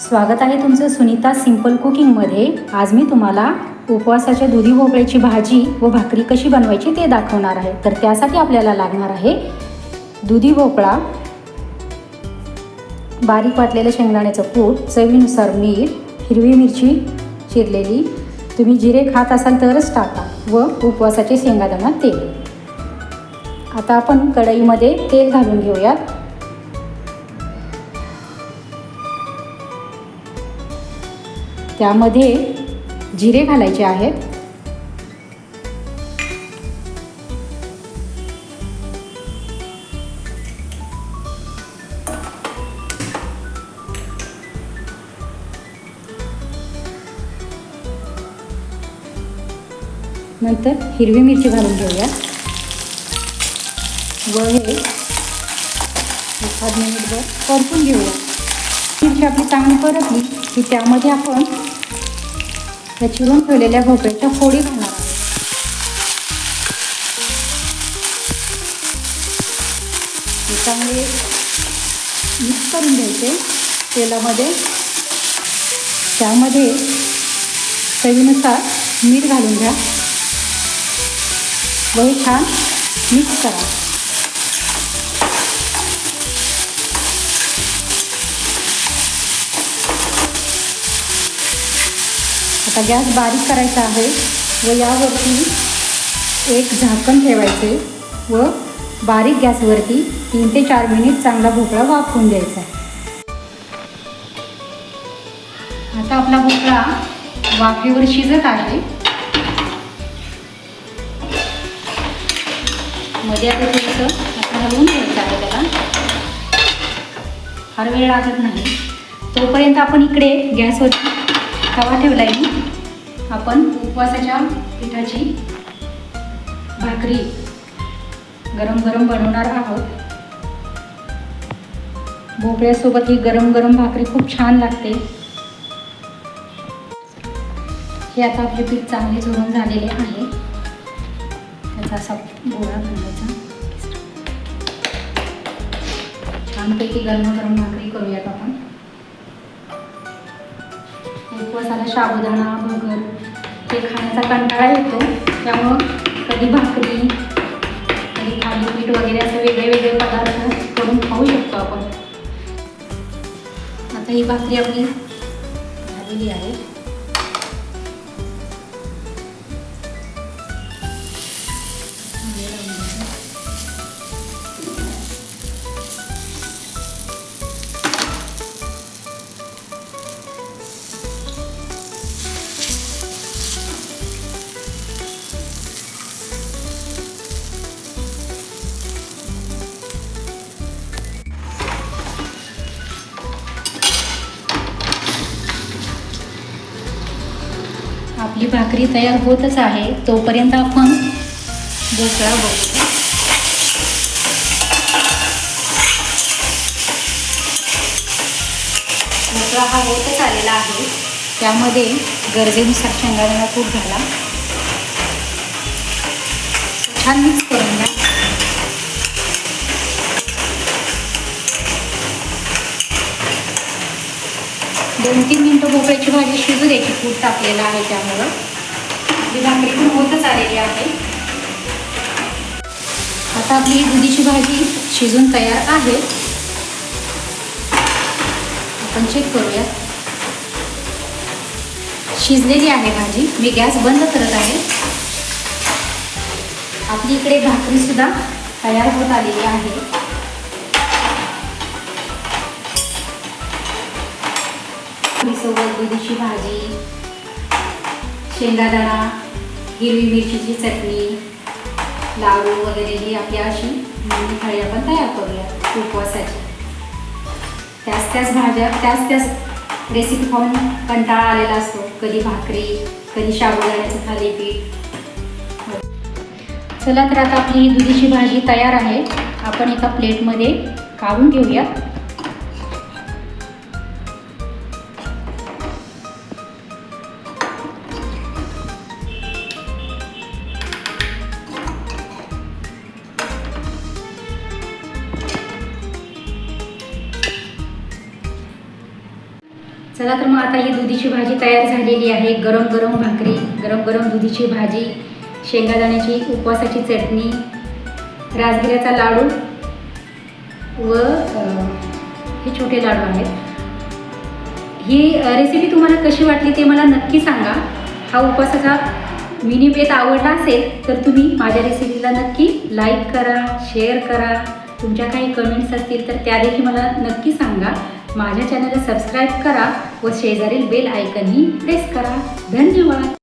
स्वागत आहे तुमचं सुनीता सिंपल कुकिंगमध्ये आज मी तुम्हाला उपवासाच्या दुधी भोपळ्याची भाजी व भाकरी कशी बनवायची ते दाखवणार आहे. तर त्यासाठी आपल्याला लागणार आहे दुधी भोपळा बारीक वाटलेलं शेंगदाण्याचं पूट चवीनुसार मीठ हिरवी मिरची चिरलेली. तुम्ही जिरे खात असाल तरच टाका व उपवासाचे शेंगादाणा तेल. आता आपण कढईमध्ये तेल घालून घेऊयात. त्यामध्ये जिरे घालायचे आहेत. नंतर हिरवी मिरची घालून घेऊया. व हे एखाद मिनिटभर परतून घेऊया. मिरची आपली चांगली परतली. की त्यामध्ये आपण त्या चिरून ठेवलेल्या भोपळ्याच्या फोडी घालणार आहोत. चांगले मिक्स करून घ्यायचे तेलामध्ये. त्यामध्ये चवीनुसार मीठ घालून घ्या. व छान मिक्स करा. आता गॅस बारीक करायचा आहे व यावरती एक झाकण ठेवायचे व बारीक गॅसवरती तीन ते चार मिनिट चांगला भोपळा वाफवून द्यायचा आता आपला भोपळा वाफेवर शिजत आहे. मध्ये आता थोडंसं असं हलवून घ्यायचं आहे त्याला. फार वेळ लागत नाही. तोपर्यंत आपण इकडे गॅसवरती तवा ठेवला आहे आपण उपवासाच्या पिठाची भाकरी गरम गरम बनवणार आहोत. भोपळ्यासोबत ही गरम गरम भाकरी खूप छान लागते. हे आता आपले पीठ चांगले चुरून झालेले आहे. त्याचा असा गोळा बनवायचा छानपैकी गरम गरम भाकरी करूयात आपण. उपवासाला साबुदाणा भगर ते खाण्याचा कंटाळा येतो. त्यामुळं कधी भाकरी कधी थालीपीठ वगैरे असे वेगळे वेगळे पदार्थ करून खाऊ शकतो आपण. आता ही भाकरी आपली झालेली आहे. आपली भाकरी तयार होतच आहे. तोपर्यंत आपण ढोकळा बघू. ढोकळा हा होतच आलेला आहे. त्यामध्ये गरजेनुसार शेंगादाणा कूट घाला. छान मिक्स दोन तीन मिनटं भोपळ्याची भाजी शिजू द्यायची. फूट टाकलेलं आहे त्यामुळं. ही भाकरी पण होतच आलेली आहे. आता आपली दुधीची भाजी शिजून तयार आहे. आपण चेक करूया शिजलेली आहे भाजी. मी गॅस बंद करत आहे. आपली इकडे भाकरी सुद्धा तयार होत आलेली आहे. सोबत दुधीची भाजी शेंगादाणा हिरवी मिरचीची चटणी लाडू वगैरे ही आपली अशी मिनी थाळी आपण तयार करूया उपवासाची. त्याच त्याच भाज्या त्याच त्याच रेसिपी पाहून कंटाळा आलेला असतो. कधी भाकरी कधी शाबुदाण्याचं थालीपीठ चला तर आता आपली ही दुधीची भाजी तयार आहे. आपण एका प्लेटमध्ये काढून घेऊया चला तर मग आता ही दुधीची भाजी तयार झालेली आहे. गरम गरम भाकरी गरम गरम दुधीची भाजी शेंगादाण्याची उपवासाची चटणी राजगिऱ्याचा लाडू व हे छोटे लाडू आहेत. ही रेसिपी तुम्हाला कशी वाटली ते मला नक्की सांगा. हा उपवासाचा मिनी बेत आवडला असेल तर तुम्ही माझ्या रेसिपीला नक्की लाईक करा शेअर करा. तुमच्या काही कमेंट्स असतील तर त्या देखील मला नक्की सांगा. माझ्या चॅनलला सबस्क्राईब करा व शेजारील बेल आयकनही प्रेस करा. धन्यवाद.